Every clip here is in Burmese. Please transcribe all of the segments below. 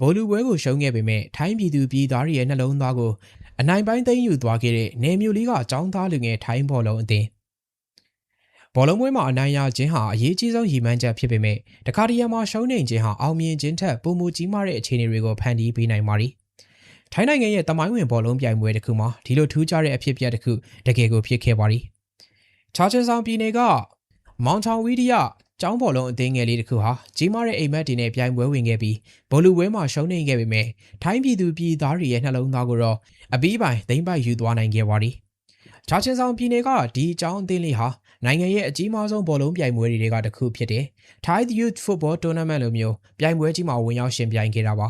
ဗိုလ်လူပွဲကိုရှုံးခဲ့ပေမဲ့ထိုင်းပြည်သူပြည်သားတွေရဲ့နှလုံးသားကိုအနိုင်ပိုင်းသိမ်းယူသွားခဲ့တဲ့နေမျိုးလေးကအကြောင်းသားလူငယ်ထိုင်းဘောလုံးအသင်းဘောလုံးပွဲမှာအနိုင်ရခြင်းဟာအရေးကြီးဆုံးရည်မှန်းချက်ဖြစ်ပေမဲ့တခါတရံမှာရှုံးနေခြင်းဟာအောင်မြင်ခြင်းထက်ပိုမိုကြီးမားတဲ့အခြေအနေတွေကိုဖန်တီးပေးနိုင်ပါသည်ထိုင်းနိုင်ငံရဲ့တမိုင်းဝင်ဘောလုံးပြိုင်ပွဲတစ်ခုမှာဒီလိုထူးခြားတဲ့အဖြစ်အပျက်တစ်ခုတကယ်ကိုဖြစ်ခဲ့ပါသည်ချာချင်ဆောင်ပြည်နယ်ကမောင်ချောင်ဝီဒီယာ ကျောင်းဘောလုံးအသင်းငယ်လေးတစ်ခုဟာကြီးမားတဲ့အိမ်မက်တွေနဲ့ပြိုင်ပွဲဝင်ခဲ့ပြီးဘောလူပွဲမှာရှုံးနေခဲ့ပေမဲ့ထိုင်းပြည်သူပြည်သားတွေရဲ့နှလုံးသားကိုတော့အပီးပိုင်သိမ့်ပိုက်ယူသွားနိုင်ခဲ့ပါသည်ချာချင်ဆောင်ပြည်နယ်ကဒီအကြောင်းအသင်းလေးဟာနိုင်ငံရဲ့အကြီးမားဆုံးဘောလုံးပြိုင်ပွဲတွေကတစ်ခုဖြစ်တဲ့ Thai Youth Football Tournament လိုမျိုးပြိုင်ပွဲကြီးမှာဝင်ရောက်ရှင်ပြိုင်ခဲ့တာပါ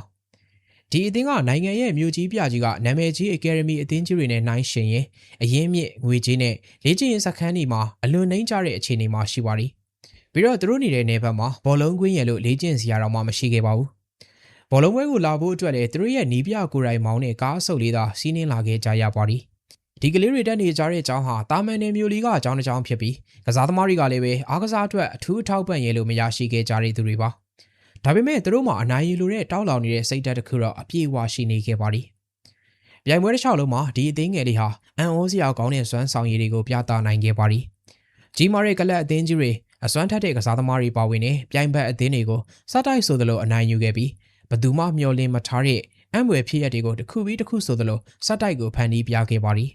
ဒီအသင်းကနိုင်ငံရဲ့မြို့ကြီးပြကြီးကနာမည်ကြီး Academy အသင်းကြီးတွေနဲ့နှိုင်းယှဉ်ရင်အရင်မြင့်ငွေကြီးနဲ့လေ့ကျင့်ရေးစခန်းတွေမှာအလွန်နှိမ့်ကျတဲ့အခြေအနေမှာရှိပါသည် ပြီးတော့သူတို့နေတဲ့နေဘက်မှာဘောလုံးကွင်းရလို့လေ့ကျင့်စရာတော့မှမရှိခဲ့ပါဘူးဘောလုံးပွဲကိုလာဖို့အတွက်လည်းသူတို့ရဲ့နီးပြကိုယ်တိုင်မောင်းတဲ့ကားအဆုပ်လေးသာစီးနှင်းလာခဲ့ကြရပါသည်ဒီကလေးတွေတက်နေကြတဲ့အကြောင်းဟာတာမန်နယ်မျိုးလေးကအကြောင်းတစ်ကြောင်းဖြစ်ပြီးကစားသမားတွေကလည်းပဲအားကစားအတွက်အထူးအထောက်ပံ့ရလို့မရရှိခဲ့ကြတဲ့သူတွေပါဒါပေမဲ့သူတို့မှာအနိုင်ရလိုတဲ့တောက်လောင်နေတဲ့စိတ်ဓာတ်တစ်ခုတော့အပြည့်အဝရှိနေခဲ့ပါသည်ပြိုင်ပွဲတစ်လျှောက်လုံးမှာဒီအသိငယ်လေးဟာအန်အိုးစရာကောင်းတဲ့စွမ်းဆောင်ရည်တွေကိုပြသနိုင်ခဲ့ပါသည်ကြီးမားတဲ့ကလပ်အသင်းကြီးတွေ အစွမ်းထက်တဲ့ကစားသမားတွေပါဝင်တဲ့ပြိုင်ဘက်အသင်းတွေကိုစတိုက်ဆိုသလိုအနိုင်ယူခဲ့ပြီးဘသူမှမျှော်လင့်မထားတဲ့အံ့ဖွယ်ဖြစ်ရတွေကိုတစ်ခုပြီးတစ်ခုဆိုသလိုစတိုက်ကိုဖန်တီးပြခဲ့ပါသည်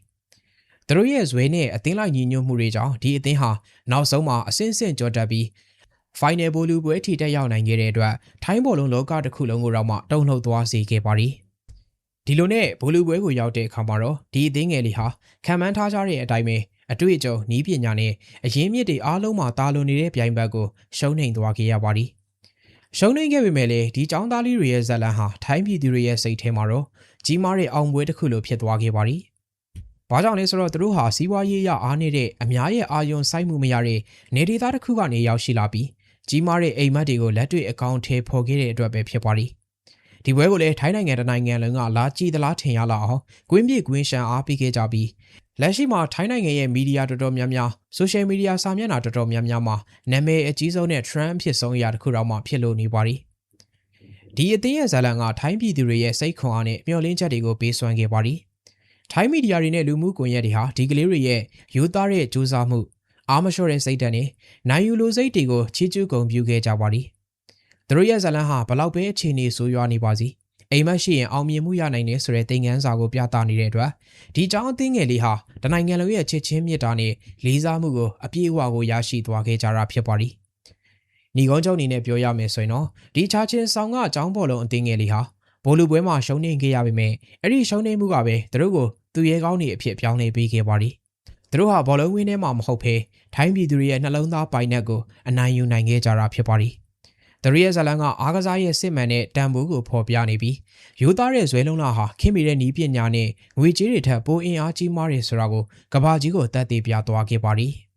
သူတို့ရဲ့ဇွဲနဲ့အသင်းလိုက်ညီညွတ်မှုတွေကြောင့်ဒီအသင်းဟာနောက်ဆုံးမှာအဆင့်ဆင့်ကြော်တက်ပြီး Final ဘောလူပွဲထိတက်ရောက်နိုင်ခဲ့တဲ့အတွက်ထိုင်းဘောလုံးလောကတစ်ခုလုံးကိုတော့မှတုံ့နှုတ်သွားစေခဲ့ပါသည်ဒီလိုနဲ့ဘောလူပွဲကိုရောက်တဲ့အခါမှာတော့ဒီအသင်းငယ်လေးဟာခံမှန်းထားကြတဲ့အတိုင်းပဲ အတွေ့အကြုံနီးပညာနဲ့အရင်းမြစ်တွေအားလုံးမှာတာလွန်နေတဲ့ပြိုင်ဘက်ကိုရှုံးနိမ့်သွားခဲ့ရပါသည်ရှုံးနိမ့်ခဲ့ပေမဲ့လည်းဒီចောင်းသားလေးတွေရဲ့ဇက်လန်ဟာထိုင်းပြည်သူတွေရဲ့စိတ်ထဲမှာတော့ကြီးမားတဲ့အောင်ပွဲတစ်ခုလိုဖြစ်သွားခဲ့ပါသည်။ဘာကြောင့်လဲဆိုတော့သူတို့ဟာစီးပွားရေးရအားနေတဲ့အများရဲ့အာယုံစိုက်မှုမရတဲ့နေဒေသတစ်ခုကနေရောက်ရှိလာပြီးကြီးမားတဲ့အိမ်မက်တွေကိုလက်တွေ့အကောင့်ထဲပေါ်ခဲ့တဲ့အတွက်ပဲဖြစ်ပါသည်။ဒီပွဲကိုလည်းထိုင်းနိုင်ငံတနိုင်ငံလုံးကလာကြည့်သလားထင်ရလောက်အောင်ကွင်းပြကွင်းရှန်အားပေးခဲ့ကြပြီး လက်ရှိမှာထိုင်းနိုင်ငံရဲ့မီဒီယာတော်တော်များများဆိုရှယ်မီဒီယာစာမျက်နှာတော်တော်များများမှာနာမည်အကြီးဆုံးနဲ့ trend ဖြစ်ဆုံးအရာတစ်ခုတော့မှဖြစ်လို့နေပါသည်ဒီအသင်းရဲ့ဇာလန်ကထိုင်းပြည်သူတွေရဲ့စိတ်ခွန်အားနဲ့မျှော်လင့်ချက်တွေကိုပေးစွမ်းခဲ့ပါသည်ထိုင်းမီဒီယာတွေနဲ့လူမှုကွန်ရက်တွေဟာဒီကလေးတွေရဲ့ယူသားတဲ့ကြိုးစားမှုအားမလျှော့တဲ့စိတ်ဓာတ်နဲ့နိုင်ယူလိုစိတ်တွေကိုချီးကျူးဂုဏ်ပြုခဲ့ကြပါသည်သူတို့ရဲ့ဇာလန်ဟာဘလောက်ပဲအခြေအနေဆိုးရွားနေပါစီ အိမ်မက်ရှိရင်အောင်မြင်မှုရနိုင်တယ်ဆိုတဲ့သင်ခန်းစာကိုပြသနေတဲ့အတွက်ဒီကြောင်းအသင်းငယ်လေးဟာတနိုင်ငံလုံးရဲ့ချစ်ချင်းမြတ်တာနဲ့လေးစားမှုကိုအပြည့်အဝကိုရရှိသွားခဲ့ကြတာဖြစ်ပါသည်။ညီကုန်းချုပ်အနေနဲ့ပြောရမယ်ဆိုရင်တော့ဒီချာချင်းဆောင်ကအကြောင်းပေါ်လုံးအသင်းငယ်လေးဟာဘိုလူပွဲမှာရှုံးနေခဲ့ရပေမဲ့အဲ့ဒီရှုံးနေမှုကပဲသူတို့ကိုသူရဲကောင်းတွေအဖြစ်ပြောင်းလဲပေးခဲ့ပါသည်။သူတို့ဟာဘောလုံးဝင်းထဲမှာမဟုတ်ဘဲထိုင်းပြည်သူတွေရဲ့နှလုံးသားပိုင်နက်ကိုအနိုင်ယူနိုင်ခဲ့ကြတာဖြစ်ပါသည်။ ဒရီရဲ့ဇလန်ကအားကစားရဲ့စစ်မှန်တဲ့တန်ဖိုးကိုဖော်ပြနေပြီးရိုးသားတဲ့ဇွဲလုံးလာဟာခင်မီတဲ့နီးပညာနဲ့ငွေကြေးတွေထက်ပိုအင်အားကြီးမားတယ်ဆိုတာကိုကဘာကြီးကိုတတ်သိပြသွားခဲ့ပါသည်။